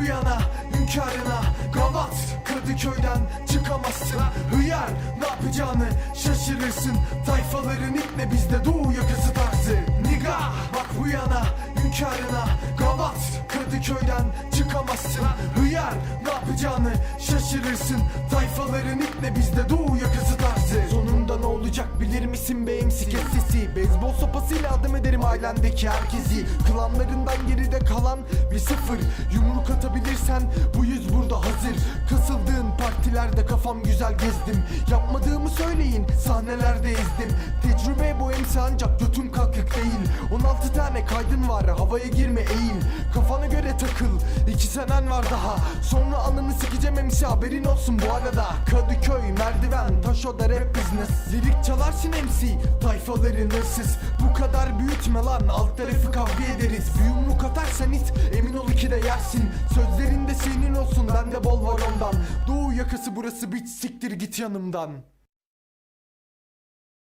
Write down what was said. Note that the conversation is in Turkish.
bu yana hünkârına. Gavat Kadıköy'den çıkamazsın. Hıyar ne yapacağını şaşırırsın. Tayfaların ipne bizde doğu yakası tarzı. Niga bak bu yana hünkârına. Gavat Kadıköy'den çıkamazsın. Hıyar ne yapacağını şaşırırsın. Tayfaların ipne bizde doğu yakası olacak bilir misin be MC kes sesi Beyzbol sopasıyla adım ederim ailendeki herkesi. Klanlarından geride kalan bir sıfır. Yumruk atabilirsen bu yüz burada hazır. Kasıldığın partilerde kafam güzel gezdim. Yapmadığımı söyleyin sahnelerde ezdim. Tecrübe bu MC ancak götüm kalkık değil. 16 tane kaydın var havaya girme eğil. Kafana göre takıl iki senen var daha. Sonra anını sikeceğim MC haberin olsun bu arada. Kadıköy merdiven taş oda rap business. Lirik çalarsın MC tayfaların hırsız Bu kadar büyütme lan alt tarafı kavga ederiz. Bir yumruk atarsan it emin ol ki de yersin. Sözlerinde senin olsun bende bol var ondan. Doğu yakası burası bitch siktir git yanımdan